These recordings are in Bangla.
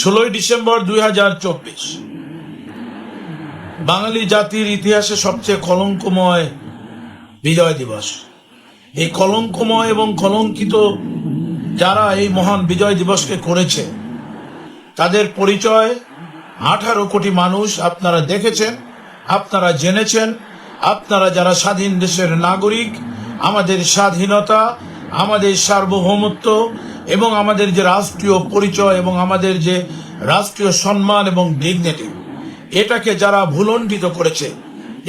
ষোলোই ডিসেম্বর দুই হাজার চব্বিশ। বাঙালি জাতির ইতিহাসে সবচেয়ে কলঙ্কময় বিজয় দিবস। এই কলঙ্কময় এবং কলঙ্কিত যারা এই মহান বিজয় দিবসকে করেছে, তাদের পরিচয় আঠারো কোটি মানুষ আপনারা দেখেছেন, আপনারা জেনেছেন, আপনারা যারা স্বাধীন দেশের নাগরিক, আমাদের স্বাধীনতা, আমাদের সার্বভৌমত্ব এবং আমাদের যে রাষ্ট্রীয় পরিচয় এবং আমাদের যে রাষ্ট্রীয় সম্মান এবং ডিগনিটি এটাকে যারা ভুলণ্ঠিত করেছে,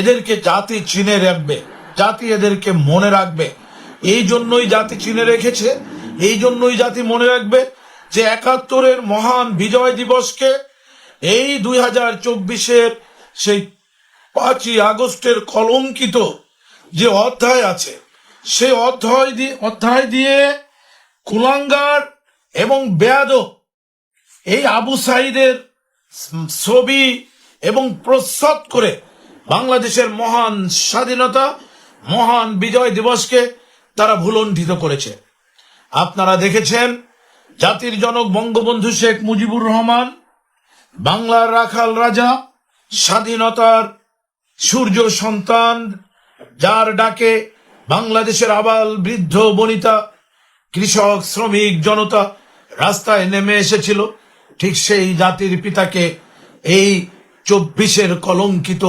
এদেরকে জাতি চিনে রাখবে, জাতি এদেরকে মনে রাখবে। এই জন্যই জাতি চিনে রেখেছে, এই জন্যই জাতি মনে রাখবে যে একাত্তরের মহান বিজয় দিবসকে এই দুই হাজার চব্বিশের সেই পাঁচই আগস্টের কলঙ্কিত যে অধ্যায় আছে, সেই অধ্যায় দিয়ে অধ্যায় দিয়ে কুলাঙ্গার এবং বেয়াদব, এই আবু সাইদের ছবি এবং প্রস্তাব করে বাংলাদেশের মহান স্বাধীনতা, মহান বিজয় দিবসকে তারা ভুলণ্ঠিত করেছে। আপনারা দেখেছেন জাতির জনক বঙ্গবন্ধু শেখ মুজিবুর রহমান, বাংলার রাখাল রাজা, স্বাধীনতার সূর্য সন্তান, যার ডাকে বাংলাদেশের আবাল বৃদ্ধ বনিতা কৃষক, শ্রমিক, জনতা রাস্তায় নেমে এসেছিল। ঠিক সেই জাতির পিতাকে এই চব্বিশের কলঙ্কিত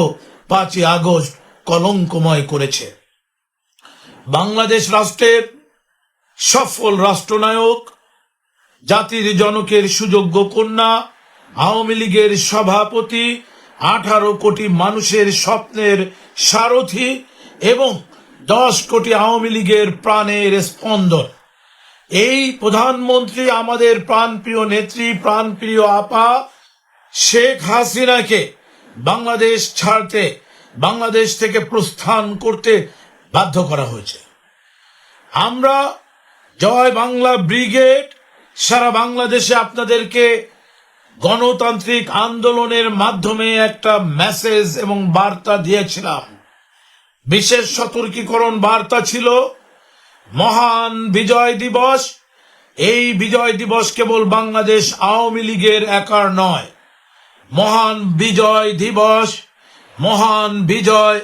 পাঁচই আগস্ট কলঙ্কময় করেছে। বাংলাদেশ রাষ্ট্রের সফল রাষ্ট্রনায়ক, জাতির জনকের সুযোগ্য কন্যা, আওয়ামী লীগের সভাপতি, আঠারো কোটি মানুষের স্বপ্নের সারথি এবং দশ কোটি আওয়ামী লীগের প্রাণের স্পন্দন। এই প্রধানমন্ত্রী আমাদের প্রাণপ্রিয় নেত্রী, প্রাণপ্রিয় আপা, শেখ হাসিনাকে বাংলাদেশ ছাড়তে, বাংলাদেশ থেকে প্রস্থান করতে বাধ্য করা হয়েছে। আমরা জয় বাংলা ব্রিগেড, সারা বাংলাদেশে আপনাদেরকে গণতান্ত্রিক আন্দোলনের মাধ্যমে একটা মেসেজ এবং বার্তা দিয়েছিলাম। বিশেষ সতর্কীকরণ বার্তা ছিল মহান বিজয় দিবস। এই বিজয় দিবস কেবল বাংলাদেশ আওয়ামী লীগের একার নয়। মহান বিজয় দিবস, মহান বিজয়,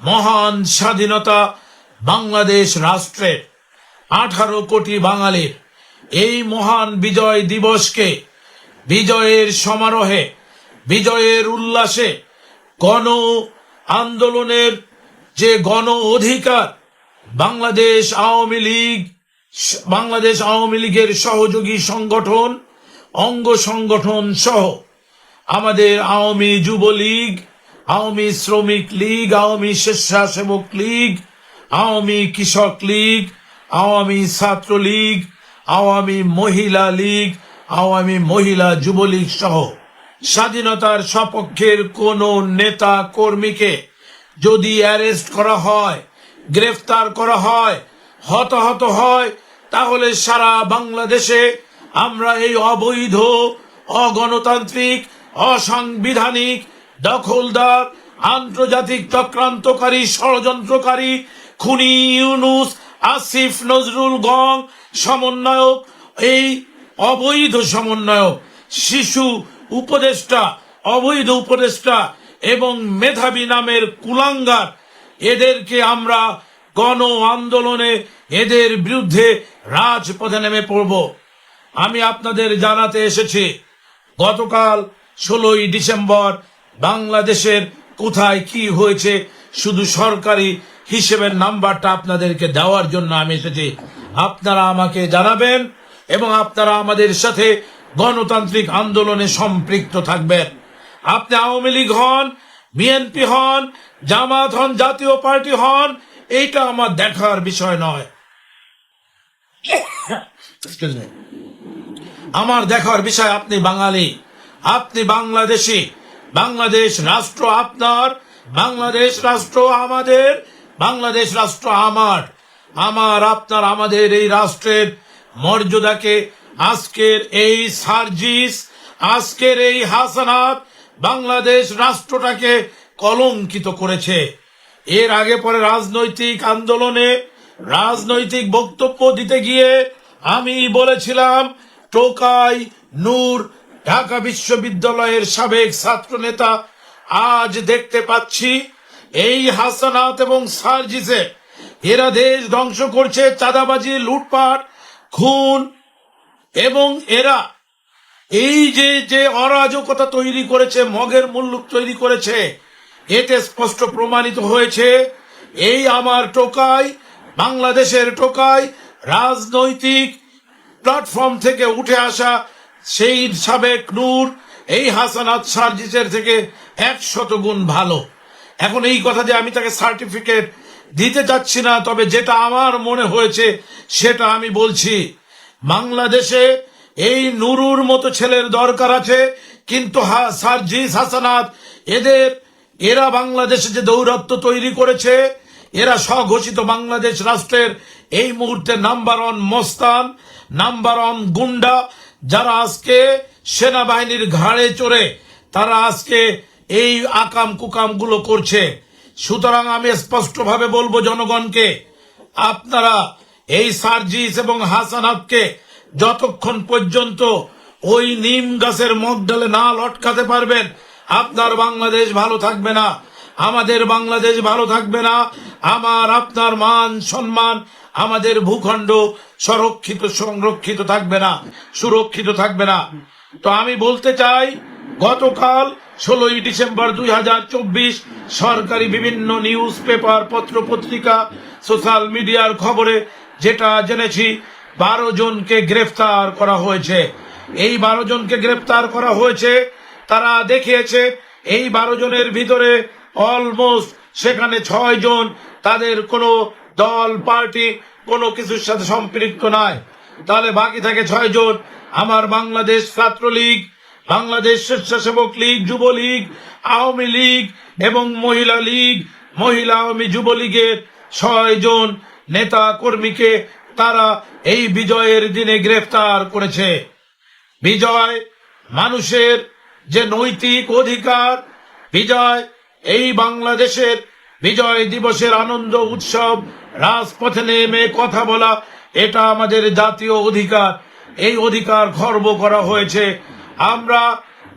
মহান স্বাধীনতা বাংলাদেশ রাষ্ট্রের আঠারো কোটি বাঙালির। এই মহান বিজয় দিবসকে বিজয়ের সমারোহে, বিজয়ের উল্লাসে গণ আন্দোলনের যে গণ অধিকার বাংলাদেশ আওয়ামী লীগ, বাংলাদেশ আওয়ামী লীগের সহযোগী সংগঠন, অঙ্গ সংগঠন সহ আমাদের আওয়ামী যুবলীগ, আওয়ামী শ্রমিক লীগ, আওয়ামী স্বেচ্ছাসেবক লীগ, আওয়ামী কৃষক লীগ, আওয়ামী ছাত্র লীগ, আওয়ামী মহিলা লীগ, আওয়ামী মহিলা যুবলীগ সহ স্বাধীনতার সপক্ষের কোন নেতা কর্মীকে যদি অ্যারেস্ট করা হয় গ্রেফতার করা হয়, হতাহত হয়, তাহলে সারা বাংলাদেশে আমরা এই অবৈধ, অগণতান্ত্রিক, অসাংবিধানিক, দখলদার, আন্তর্জাতিক চক্রান্তকারী, ষড়যন্ত্রকারী, খুনি ইউনুস, আসিফ নজরুল গং সমন্বয়ক, এই অবৈধ সমন্বয়ক, শিশু উপদেষ্টা, অবৈধ উপদেষ্টা এবং মেধাবী নামের কুলাঙ্গার এদেরকে আমরা গণ আন্দোলনে এদের বিরুদ্ধে রাজপথে নেমে পড়ব। আমি আপনাদের জানাতে এসেছি, গতকাল ষোলোই ডিসেম্বর বাংলাদেশের কোথায় কি হয়েছে শুধু সরকারি হিসেবের নাম্বারটা আপনাদেরকে দেওয়ার জন্য আমি এসেছি। আপনারা আমাকে জানাবেন এবং আপনারা আমাদের সাথে গণতান্ত্রিক আন্দোলনে সম্পৃক্ত থাকবেন। আপনি আওয়ামী লীগ হন, বিএনপি হন জামাত হন, জাতীয় পার্টি হন, এইটা আমার দেখার বিষয় নয়। আমার দেখার বিষয়, আপনি বাঙালি, আপনি বাংলাদেশি, বাংলাদেশ রাষ্ট্র আপনার, বাংলাদেশ রাষ্ট্র আমাদের, বাংলাদেশ রাষ্ট্র আমার। আমার, আপনার, আমাদের এই রাষ্ট্রের মর্যাদাকে আজকের এই সার্জিস, আজকের এই হাসানাত বাংলাদেশ রাষ্ট্রটাকে কলঙ্কিত করেছে। এর আগে পরে রাজনৈতিক আন্দোলনে রাজনৈতিক বক্তব্য দিতে গিয়ে আমি বলেছিলাম, টোকাই নূর ঢাকা বিশ্ববিদ্যালয়ের সাবেক ছাত্র নেতা আজ দেখতে পাচ্ছি, এই হাসানাত এবং সার্জিসে এরা দেশ ধ্বংস করছে, চাঁদাবাজি, লুটপাট, খুন, এবং এরা এই যে যে অরাজকতা তৈরি করেছে, মগের মুল্লুক তৈরি করেছে এতে স্পষ্ট প্রমাণিত হয়েছে, এই আমার টোকাই, বাংলাদেশের টোকাই, রাজনৈতিক প্ল্যাটফর্ম থেকে উঠে আসা সেই সাবেক নূর, এই হাসানাত সার্জিসের থেকে একশত গুণ ভালো। এখন এই কথা যে আমি তাকে সার্টিফিকেট দিতে চাচ্ছি না, তবে যেটা আমার মনে হয়েছে সেটা আমি বলছি, বাংলাদেশে এই নুরুর মতো ছেলের দরকার আছে, কিন্তু সার্জিস হাসানাত এদের এরা বাংলাদেশে যে দৌরত্ব তৈরি করেছে, এরা স্বঘোষিত বাংলাদেশ রাষ্ট্রের এই মুহূর্তে নাম্বার ওয়ান মস্তান, নাম্বার ওয়ান গুন্ডা, যারা আজকে সেনাবাহিনীর ঘাড়ে চড়ে তারা আজকে এই আকাম কুকামগুলো করছে। সুতরাং আমি স্পষ্টভাবে বলব জনগণকে, আপনারা এই সার্জিস এবং হাসানাতকে যতক্ষণ পর্যন্ত ওই নিম গাছের মগডালে না লটকাতে পারবেন আপনার বাংলাদেশ ভালো থাকবে না। আমাদের বাংলাদেশ ভালো থাকবে না। আমার, আপনার মান, সম্মান, আমাদের ভূখণ্ড সংরক্ষিত সংরক্ষিত থাকবে না, সুরক্ষিত থাকবে না। তো আমি বলতে চাই, গতকাল ষোলোই ডিসেম্বর দুই হাজার চব্বিশ সরকারি বিভিন্ন নিউজ পেপার, পত্র পত্রিকা, সোশ্যাল মিডিয়ার খবরে যেটা জেনেছি, বারো জনকে গ্রেফতার করা হয়েছে। এই বারো জনকে গ্রেফতার করা হয়েছে তারা দেখিয়েছে, এই বারো জনের ভিতরে অলমোস্ট সেখানে ছয় জন তাদের কোনো দল, পার্টি, কোনো কিছুর সাথে সম্পৃক্ত নয় তাহলে বাকি থাকে ছয় জন। আমার বাংলাদেশ ছাত্রলীগ, বাংলাদেশ স্বেচ্ছাসেবক লীগ, যুবলীগ, আওয়ামী লীগ এবং মহিলা লীগ, মহিলা আওয়ামী যুবলীগের ছয় জন নেতা কর্মীকে তারা এই বিজয়ের দিনে গ্রেফতার করেছে। বিজয় মানুষের যে নৈতিক অধিকার, বিজয়, এই বাংলাদেশের বিজয় দিবসের আনন্দ, উৎসব, রাজপথে নেমে কথা বলা, এটা আমাদের জাতীয় অধিকার। এই অধিকার খর্ব করা হয়েছে। আমরা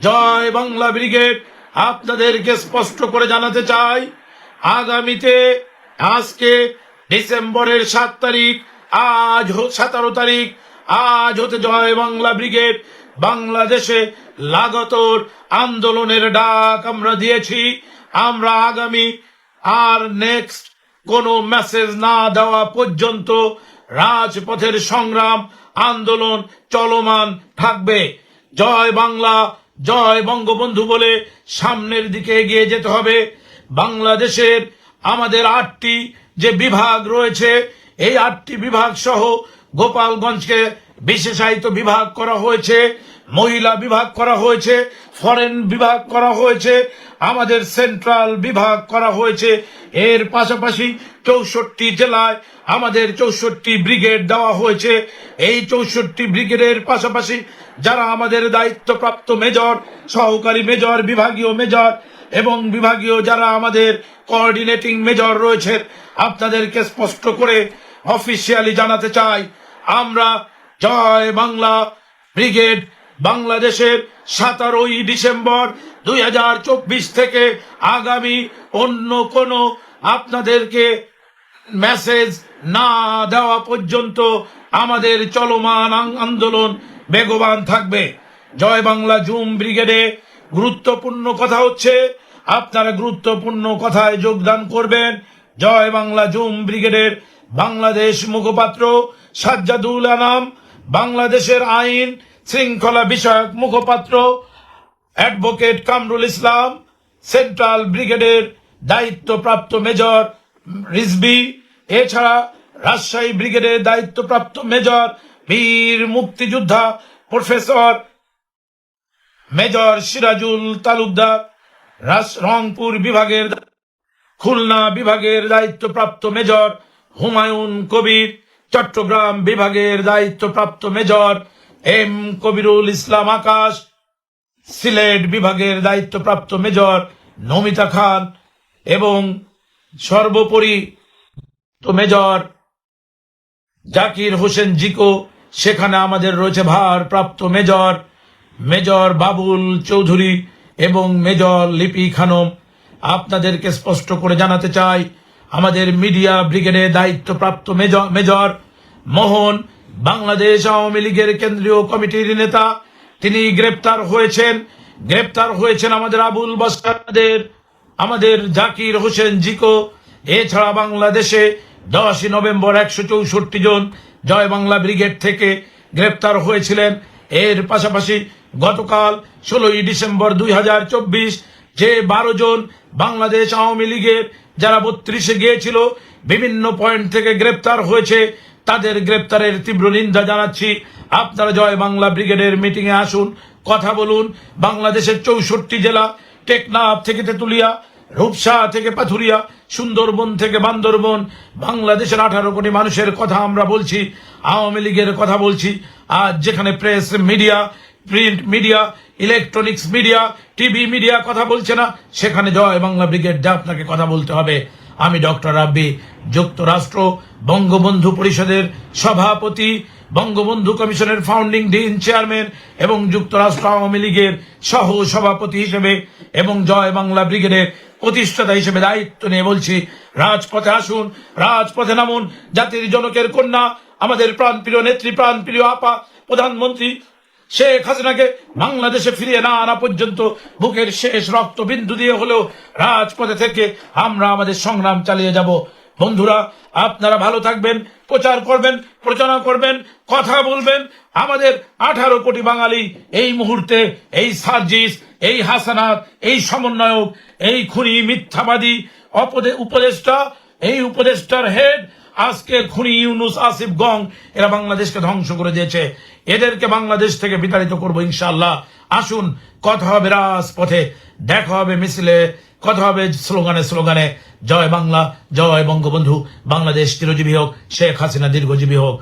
জয় বাংলা ব্রিগেড আপনাদেরকে স্পষ্ট করে জানাতে চাই, আগামীতে আজকে ডিসেম্বরের সাত তারিখ, আজ সতেরো তারিখ, আজ হতে জয় বাংলা ব্রিগেড বাংলাদেশে লাগাতর আন্দোলনের ডাক আমরা দিয়েছি। আমরা আগামী আর নেক্সট কোনো মেসেজ না দেওয়া পর্যন্ত রাজপথের সংগ্রাম, আন্দোলন চলমান থাকবে। জয় বাংলা, জয় বঙ্গবন্ধু বলে সামনের দিকে এগিয়ে যেতে হবে। বাংলাদেশের আমাদের আটটি যে বিভাগ রয়েছে, এই আটটি বিভাগ সহ গোপালগঞ্জকে বিশেষায়িত বিভাগ করা হয়েছে, মহিলা বিভাগ করা হয়েছে ফরেন বিভাগ করা হয়েছে, আমাদের সেন্ট্রাল বিভাগ করা হয়েছে। এর পাশাপাশি চৌষট্টি জেলায় আমাদের চৌষট্টি ব্রিগেড দেওয়া হয়েছে। এই চৌষট্টি ব্রিগেডের পাশাপাশি যারা আমাদের দায়িত্বপ্রাপ্ত মেজর সহকারী মেজর বিভাগীয় মেজর এবং বিভাগীয় যারা আমাদের কোঅর্ডিনেটিং মেজর রয়েছে, আপনাদেরকে স্পষ্ট করে অফিসিয়ালি জানাতে চাই, আমরা জয় বাংলা ব্রিগেড বাংলাদেশের সতেরোই ডিসেম্বর দুই হাজার চব্বিশ থেকে আগামী অন্য কোনো আপনাদেরকে মেসেজ না দেওয়া পর্যন্ত আমাদের চলমান আন্দোলন বেগবান থাকবে। জয় বাংলা জুম ব্রিগেডে গুরুত্বপূর্ণ কথা হচ্ছে, আপনারা গুরুত্বপূর্ণ কথায় যোগদান করবেন। জয় বাংলা জুম ব্রিগেডের বাংলাদেশ মুখপাত্র সাজ্জাদুল আনাম বাংলাদেশের আইন শৃঙ্খলা বিষয়ক মুখপাত্র অ্যাডভোকেট কামরুল ইসলাম, সেন্ট্রাল ব্রিগেডের দায়িত্বপ্রাপ্ত মেজর রিজবি এছাড়া রাজশাহী ব্রিগেডের দায়িত্বপ্রাপ্ত মেজর বীর মুক্তিযোদ্ধা প্রফেসর মেজর সিরাজুল তালুকদার রংপুর বিভাগের খুলনা বিভাগের দায়িত্বপ্রাপ্ত মেজর হুমায়ুন কবির চট্টগ্রাম বিভাগের দায়িত্বপ্রাপ্ত মেজর এম কবিরুল ইসলাম আকাশ, সিলেট বিভাগের দায়িত্বপ্রাপ্ত মেজর নমিতা খান এবং সর্বোপরি তো মেজর জাকির হোসেন জিকো, সেখানে আমাদের রয়েছে ভারপ্রাপ্ত মেজর মেজর বাবুল চৌধুরী এবং মেজর লিপি খানম। আপনাদেরকে স্পষ্ট করে জানাতে চাই আমাদের মিডিয়া ব্রিগেডে দায়িত্বপ্রাপ্ত মেজর মেজর মোহন, বাংলাদেশ আওয়ামী লীগের কেন্দ্রীয় কমিটির নেতা। তিনি গ্রেপ্তার হয়েছেন। গ্রেপ্তার হয়েছেন আমাদের আবুল বাসাদের আমাদের জাকির হোসেন জিকো। এছাড়া বাংলাদেশে দশই নভেম্বর একশো চৌষট্টি জন জয় বাংলা ব্রিগেড থেকে গ্রেপ্তার হয়েছিলেন। এর পাশাপাশি গতকাল ষোলোই ডিসেম্বর দুই হাজার চব্বিশ যে বারো জন বাংলাদেশ আওয়ামী লীগের যারা বত্রিশে গিয়েছিল, বিভিন্ন পয়েন্ট থেকে গ্রেপ্তার হয়েছে। তাদের গ্রেপ্তারের তীব্র নিন্দা জানাচ্ছি। আপনারা জয় বাংলা ব্রিগেডের মিটিং এ আসুন, কথা বলুন। বাংলাদেশের চৌষট্টি জেলা, টেকনাফ থেকে তেতুলিয়া, রূপসা থেকে পাথুরিয়া, সুন্দরবন থেকে বান্দরবন, বাংলাদেশের আঠারো কোটি মানুষের কথা আমরা বলছি, আওয়ামী লীগের কথা বলছি। আজ যেখানে press media print media electronics media, TV media কথা বলছে না। সেখানে জয় বাংলা ব্রিগেড, যা আপনাকে কথা বলতে হবে। আমি ডক্টর রাব্বি, যুক্তরাষ্ট্র বঙ্গবন্ধু পরিষদের সভাপতি, বঙ্গবন্ধু কমিশনের ফাউন্ডিং ডিন চেয়ারম্যান এবং যুক্তরাষ্ট্র আওয়ামী লীগের সহ সভাপতি হিসেবে এবং জয় বাংলা ব্রিগেডের প্রতিষ্ঠাতা হিসেবে দায়িত্ব নিয়ে বলছি, রাজপথে আসুন, রাজপথে নামুন, জাতির জনকের কন্যা, আমাদের প্রাণপ্রিয় নেত্রী, প্রাণপ্রিয় আপা, প্রধানমন্ত্রী শেখ হাসিনাকে বাংলাদেশে ফিরিয়ে না আনা পর্যন্ত বুকের শেষ রক্ত বিন্দু দিয়ে হলেও রাজপথে থেকে আমরা আমাদের সংগ্রাম চালিয়ে যাব। বন্ধুরা, আপনারা ভালো থাকবেন, প্রচার করবেন, প্রচারণা করবেন, কথা বলবেন। আমাদের আঠারো কোটি বাঙালি এই মুহূর্তে, এই সার্জিস, এই হাসানাত, এই সমন্বয়ক, এই খুনি মিথ্যাবাদী অপদে- উপদেষ্টা, এই উপদেষ্টার হেড আজকে খুনি ইউনুস, আসিফ গং, এরা বাংলাদেশকে ধ্বংস করে দিয়েছে। এদেরকে বাংলাদেশ থেকে বিতাড়িত করব ইনশাল্লাহ আসুন, কথা হবে রাজ পথে দেখা হবে মিছিলে, কথা হবে স্লোগানে স্লোগানে, জয় বাংলা, জয় বঙ্গবন্ধু, বাংলাদেশ চিরজীবী হোক, শেখ হাসিনা দীর্ঘজীবী হোক।